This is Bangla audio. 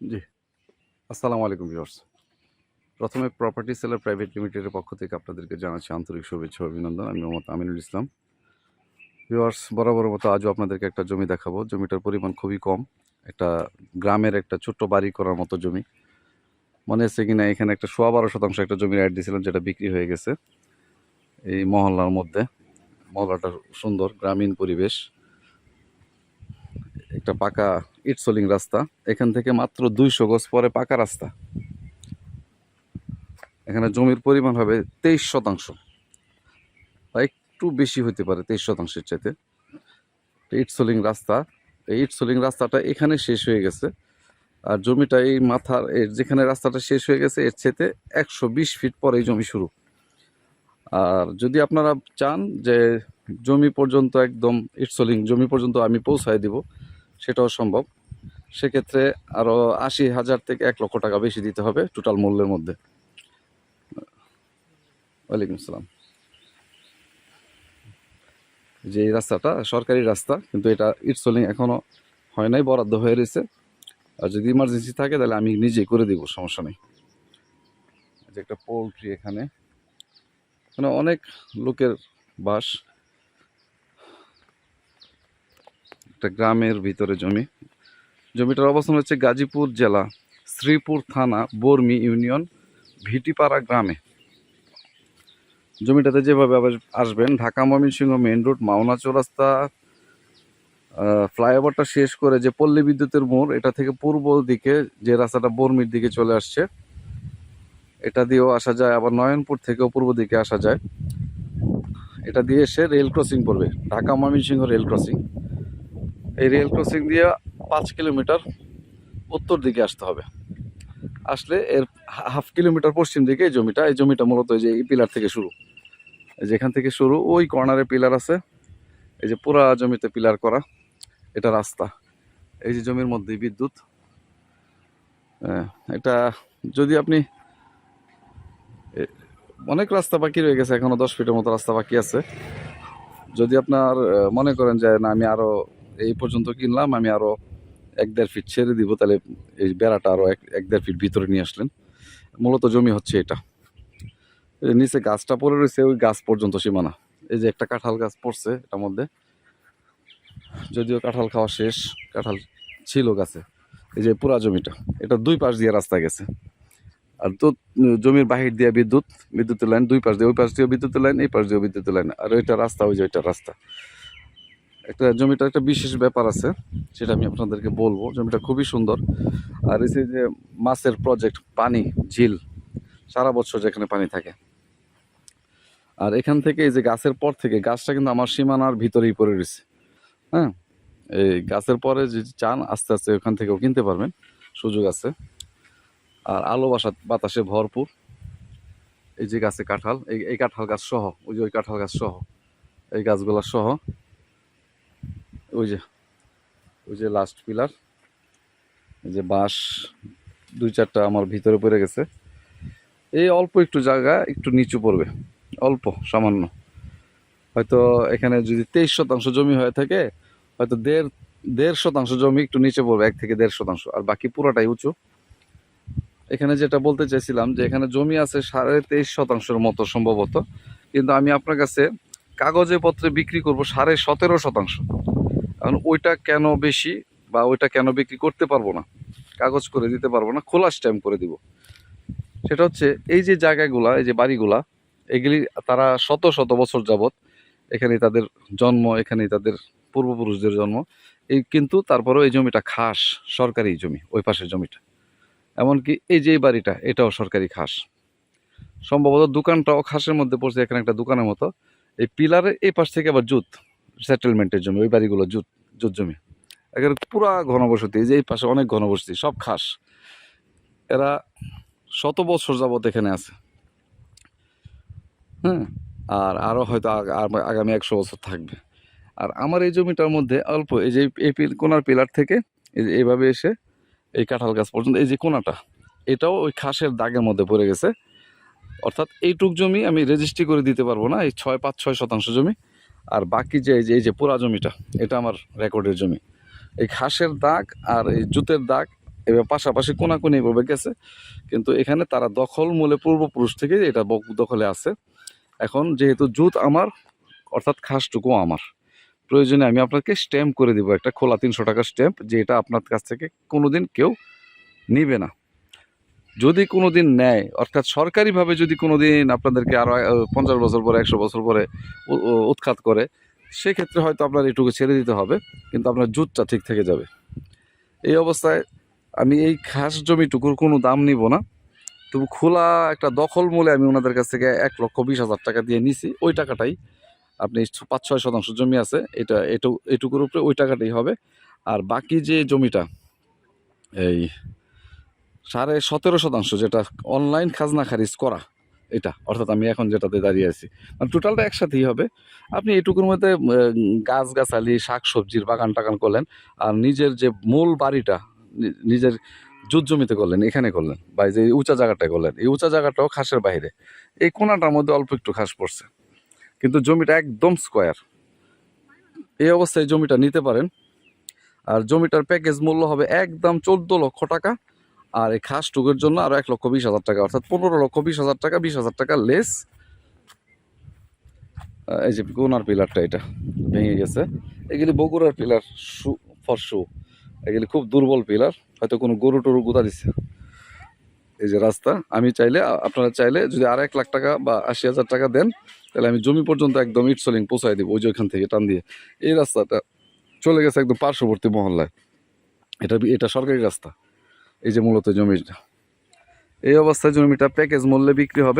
জি। আসসালামু আলাইকুম ভিউয়ার্স প্রথমে প্রপার্টি সেলার প্রাইভেট লিমিটেডের পক্ষ থেকে আপনাদেরকে জানাচ্ছি আন্তরিক শুভেচ্ছা অভিনন্দন। আমি মোহাম্মদ আমিনুল ইসলাম। ভিউয়ার্স বরাবর মতো আজও আপনাদেরকে একটা জমি দেখাবো। জমিটার পরিমাণ খুবই কম। একটা গ্রামের একটা ছোট্ট বাড়ি করার মতো জমি। মনে হচ্ছে কিনা এখানে একটা সোয়া বারো শতাংশ একটা জমির অ্যাড দিয়েছিলাম যেটা বিক্রি হয়ে গেছে। এই মহল্লার মধ্যে। মহল্লাটা সুন্দর, গ্রামীণ পরিবেশ। একটা পাকা ইট সোলিং রাস্তা। এখান থেকে মাত্র দুইশো গজ পরে পাকা রাস্তা। এখানে জমির পরিমাণ হবে তেইশ শতাংশ। বা একটু বেশি হতে পারে তেইশ শতাংশের চাইতে। ইট সোলিং রাস্তা, এই ইট সোলিং রাস্তাটা এখানে শেষ হয়ে গেছে। আর জমিটা এই মাথার এর যেখানে রাস্তাটা শেষ হয়ে গেছে, এর চাইতে একশো বিশ ফিট পরে এই জমি শুরু। আর যদি আপনারা চান যে জমি পর্যন্ত একদম, ইট সোলিং জমি পর্যন্ত আমি পৌঁছায় দিব সেটাও সম্ভব। সেক্ষেত্রে আরও আশি হাজার থেকে এক লক্ষ টাকা বেশি দিতে হবে টোটাল মূল্যের মধ্যে। ওয়ালাইকুম আসসালাম। যে এই রাস্তাটা সরকারি রাস্তা, কিন্তু এটা ইটসোলিং এখনও হয় নাই, বরাদ্দ হয়ে রয়েছে। আর যদি ইমার্জেন্সি থাকে, তাহলে আমি নিজেই করে দিব, সমস্যা নেই। যে একটা পোলট্রি এখানে। এখানে অনেক লোকের বাস একটা গ্রামের ভিতরে জমি। জমিটার অবস্থান হচ্ছে গাজীপুর জেলা, শ্রীপুর থানা, বর্মি ইউনিয়ন, ভিটিপাড়া গ্রামে। জমিটাতে যেভাবে আসবেন, ঢাকা ময়মনসিংহ মেইন রোড, মাওনা চৌরাস্তা ফ্লাইওভারটা শেষ করে যে পল্লী বিদ্যুতের মোড়, এটা থেকে পূর্ব দিকে যে রাস্তাটা বর্মির দিকে চলে আসছে, এটা দিয়েও আসা যায়। আবার নয়নপুর থেকেও পূর্ব দিকে আসা যায়। এটা দিয়ে এসে রেল ক্রসিং পড়বে, ঢাকা ময়মনসিংহ রেল ক্রসিং। এই রেল ক্রসিং দিয়ে পাঁচ কিলোমিটার উত্তর দিকে আসতে হবে। আসলে এর হাফ কিলোমিটার পশ্চিম দিকে এই জমিটা এই জমিটা মূলত এই যে এই পিলার থেকে শুরু। যেখান থেকে শুরু ওই কর্নারে পিলার আছে। এই যে পুরা জমিতে পিলার করা এটা রাস্তা। এই যে জমির মধ্যে বিদ্যুৎ। হ্যাঁ, এটা যদি আপনি অনেক রাস্তা বাকি রয়ে গেছে এখনও দশ ফিটের মতো রাস্তা বাকি আছে। যদি আপনার মনে করেন যে না আমি আরও এই পর্যন্ত কিনলাম, আমি আরও এক দেড় ফিট ছেড়ে দিব, তাহলে এই বেড়াটা আরও এক এক দেড় ফিট ভিতরে নিয়ে আসলেন। মূলত জমি হচ্ছে এটা। নিচে গাছটা পড়ে রয়েছে, ওই গাছ পর্যন্ত সীমানা। এই যে একটা কাঁঠাল গাছ পড়ছে এটার মধ্যে। যদিও কাঁঠাল খাওয়া শেষ, কাঁঠাল ছিল গাছে। এই যে পুরা জমিটা, এটা দুই পাশ দিয়ে রাস্তা গেছে। আর তো জমির বাহির দিয়ে বিদ্যুৎ, বিদ্যুতের লাইন দুই পাশ দিয়ে, ওই পাশ দিয়ে বিদ্যুতের লাইন, এই পাশ দিয়ে বিদ্যুতের লাইন। আর ওইটা রাস্তা, ওই যে ওইটা রাস্তা। একটা জমিটার একটা বিশেষ ব্যাপার আছে, সেটা আমি আপনাদেরকে বলব। জমিটা খুবই সুন্দর। আর যে যে মাছের প্রজেক্ট পানি, ঝিল, সারা বছর যেখানে পানি থাকে। আর এখান থেকে এই যে গাছের পর থেকে, গাছটা কিন্তু আমার সীমানার ভিতরেই পড়ে রয়েছে। হ্যাঁ? এই গাছের পরে যে চান, আস্তে আস্তে ওখান থেকেও কিনতে পারবেন। সুযোগ আছে। আর আলো বাসা, বাতাসে ভরপুর। এই যে গাছে কাঁঠাল, এই এই কাঁঠাল গাছ সহ, ওই যে ওই কাঁঠাল গাছ সহ, এই গাছগুলা সহ। ওই যে ওই যে লাস্ট পিলার এই যে বাঁশ, দুই চারটা আমার ভিতরে পড়ে গেছে। এই অল্প একটু জায়গা, একটু নিচু পড়বে, অল্প, সামান্য। হয়তো এখানে যদি তেইশ শতাংশ জমি হয়ে থাকে, হয়তো দেড় দেড় শতাংশ জমি একটু নিচে পড়বে, এক থেকে দেড় শতাংশ, আর বাকি পুরোটাই উঁচু। এখানে যেটা বলতে চাইছিলাম যে এখানে জমি আছে সাড়ে তেইশ শতাংশের মতো সম্ভবত, কিন্তু আমি আপনার কাছে কাগজে পত্রে বিক্রি করব সাড়ে সতেরো শতাংশ। কারণ ওইটা কেন বেশি বা ওইটা কেন বিক্রি করতে পারব না? কাগজ করে দিতে পারব না খোলা স্ট্যাম্প করে দিব। সেটা হচ্ছে এই যে জায়গাগুলা, এই যে বাড়িগুলা, এগুলি তারা শত শত বছর যাবত এখানেই তাদের জন্ম এখানেই তাদের পূর্বপুরুষদের জন্ম, এই কিন্তু তারপরেও এই জমিটা খাস, সরকারি জমি, ওই পাশের জমিটা। এমনকি এই যে বাড়িটা, এটাও সরকারি খাস। সম্ভবত দোকানটাও খাসের মধ্যে পড়ছে এখানে একটা দোকানের মতো। এই পিলারের এই পাশ থেকে আবার জুত। সেটেলমেন্টের জমি, ওই বাড়িগুলো জুত জুত জমি। এখানে পুরা ঘনবসতি, এই যে এই পাশে অনেক ঘনবসতি, সব খাস। এরা শত বছর যাবত এখানে আছে। হ্যাঁ? আর আরও হয়তো আগ- আগ- আগামী একশো বছর থাকবে। আর আমার এই জমিটার মধ্যে অল্প, এই যে এই কোনার পিলার থেকে এই যে এইভাবে এসে এই কাঁঠাল গাছ পর্যন্ত, এই যে কোনাটা, এটাও ওই খাসের দাগের মধ্যে পড়ে গেছে। অর্থাৎ এইটুক জমি আমি রেজিস্ট্রি করে দিতে পারব না, এই ছয়, পাঁচ, ছয় শতাংশ জমি। আর বাকি যে, এই যে এই যে পুরা জমিটা, এটা আমার রেকর্ডের জমি। এই ঘাসের দাগ আর এই জুতের দাগ এবার পাশাপাশি কোনাকুনি এভাবে গেছে, কিন্তু এখানে তারা দখল মূলে পূর্বপুরুষ থেকে এটা দখলে আছে। এখন যেহেতু জুত আমার, অর্থাৎ খাসটুকু আমার, প্রয়োজনে আমি আপনাকে স্ট্যাম্প করে দিব, একটা খোলা তিনশো টাকার স্ট্যাম্প যে এটা আপনার কাছ থেকে কোনোদিন কেউ নিবে না। যদি কোনো দিন নেয়, অর্থাৎ সরকারিভাবে যদি কোনো দিন আপনাদেরকে আরও পঞ্চাশ বছর পরে, একশো বছর পরে উৎখাত করে, সেক্ষেত্রে হয়তো আপনার এটুকু ছেড়ে দিতে হবে, কিন্তু আপনার জুতটা ঠিক থেকে যাবে। এই অবস্থায় আমি এই খাস জমিটুকুর কোনো দাম নিব না, তবু খোলা একটা দখল মূলে আমি ওনাদের কাছ থেকে এক লক্ষ বিশ হাজার টাকা দিয়ে নিছি, ওই টাকাটাই আপনি পাঁচ, ছয় শতাংশ জমি আছে, এটা, এটু, এটুকুর উপরে ওই টাকাটাই হবে। আর বাকি যে জমিটা, এই সাড়ে সতেরো শতাংশ যেটা অনলাইন খাজনা খারিজ করা এটা অর্থাৎ আমি এখন যেটাতে দাঁড়িয়ে আছি। মানে টোটালটা একসাথেই হবে। আপনি এটুকুর মধ্যে উম, গাছ গাছালি শাক সবজির বাগান টাগান করলেন আর নিজের যে মূল বাড়িটা নিজের জুত জমিতে করলেন এখানে করলেন বা যে উঁচা জায়গাটায় করলেন এই উঁচা জায়গাটাও খাসের বাইরে এই কোনাটার মধ্যে অল্প একটু ঘাস পড়ছে। কিন্তু জমিটা একদম স্কোয়ার এই অবস্থায় জমিটা নিতে পারেন। আর জমিটার প্যাকেজ মূল্য হবে একদম চোদ্দ লক্ষ টাকা। আর এই খাস টুকের জন্য আরও এক লক্ষ বিশ হাজার টাকা, অর্থাৎ পনেরো লক্ষ বিশ হাজার টাকা, বিশ হাজার টাকা লেস এই যে কোনার পিলারটা এটা ভেঙে গেছে। এগুলি বগুড়ার পিলার, শু ফর শু এগুলি খুব দুর্বল পিলার, হয়তো কোনো গরু টরু গুঁতা দিচ্ছে এই যে রাস্তা, আমি চাইলে আপনারা চাইলে যদি আর এক লাখ টাকা বা আশি হাজার টাকা দেন, তাহলে আমি জমি পর্যন্ত একদম ইটসলিং পৌঁছাই দিব, ওই যে ওইখান থেকে টান দিয়ে। এই রাস্তাটা চলে গেছে একদম পার্শ্ববর্তী মহল্লায়। এটা এটা সরকারি রাস্তা। এই যে মূলত জমিটা। এই অবস্থায় জমিটা প্যাকেজ মূল্যে বিক্রি হবে।